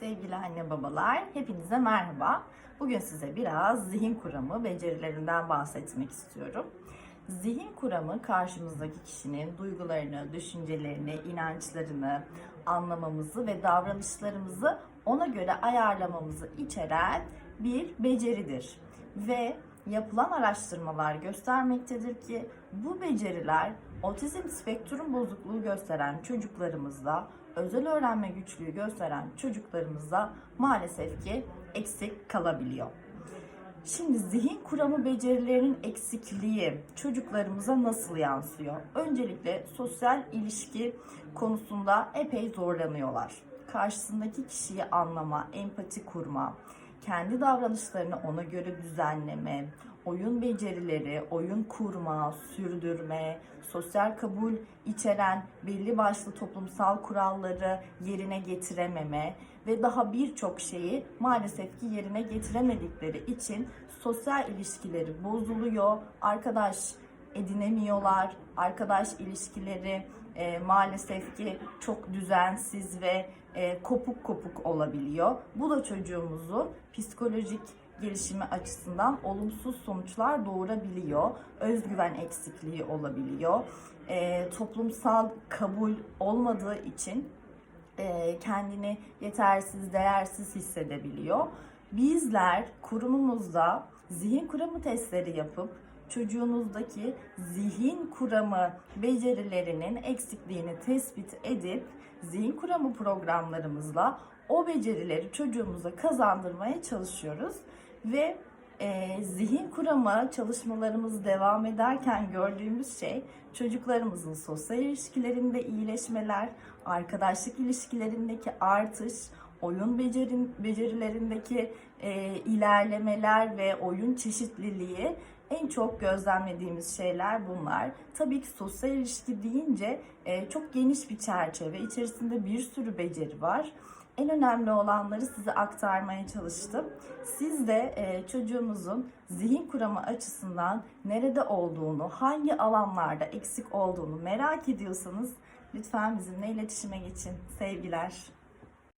Sevgili anne babalar, hepinize merhaba. Bugün size biraz zihin kuramı becerilerinden bahsetmek istiyorum. Zihin kuramı karşımızdaki kişinin duygularını, düşüncelerini, inançlarını anlamamızı ve davranışlarımızı ona göre ayarlamamızı içeren bir beceridir. Ve yapılan araştırmalar göstermektedir ki bu beceriler otizm spektrum bozukluğu gösteren çocuklarımızda, özel öğrenme güçlüğü gösteren çocuklarımızda maalesef ki eksik kalabiliyor. Şimdi zihin kuramı becerilerinin eksikliği çocuklarımıza nasıl yansıyor? Öncelikle sosyal ilişki konusunda epey zorlanıyorlar. Karşısındaki kişiyi anlama, empati kurma, kendi davranışlarını ona göre düzenleme, oyun becerileri, oyun kurma, sürdürme, sosyal kabul içeren belli başlı toplumsal kuralları yerine getirememe ve daha birçok şeyi maalesef ki yerine getiremedikleri için sosyal ilişkileri bozuluyor, arkadaş edinemiyorlar, arkadaş ilişkileri e, maalesef ki çok düzensiz ve e, kopuk kopuk olabiliyor. Bu da çocuğumuzun psikolojik gelişimi açısından olumsuz sonuçlar doğurabiliyor. Özgüven eksikliği olabiliyor. E, toplumsal kabul olmadığı için e, kendini yetersiz, değersiz hissedebiliyor. Bizler kurumumuzda zihin kuramı testleri yapıp çocuğunuzdaki zihin kuramı becerilerinin eksikliğini tespit edip zihin kuramı programlarımızla o becerileri çocuğumuza kazandırmaya çalışıyoruz. Ve e, zihin kuramı çalışmalarımız devam ederken gördüğümüz şey çocuklarımızın sosyal ilişkilerinde iyileşmeler, arkadaşlık ilişkilerindeki artış, oyun becerin, becerilerindeki e, ilerlemeler ve oyun çeşitliliği en çok gözlemlediğimiz şeyler bunlar. Tabii ki sosyal ilişki deyince e, çok geniş bir çerçeve, içerisinde bir sürü beceri var. En önemli olanları size aktarmaya çalıştım. Siz de e, çocuğunuzun zihin kuramı açısından nerede olduğunu, hangi alanlarda eksik olduğunu merak ediyorsanız lütfen bizimle iletişime geçin. Sevgiler.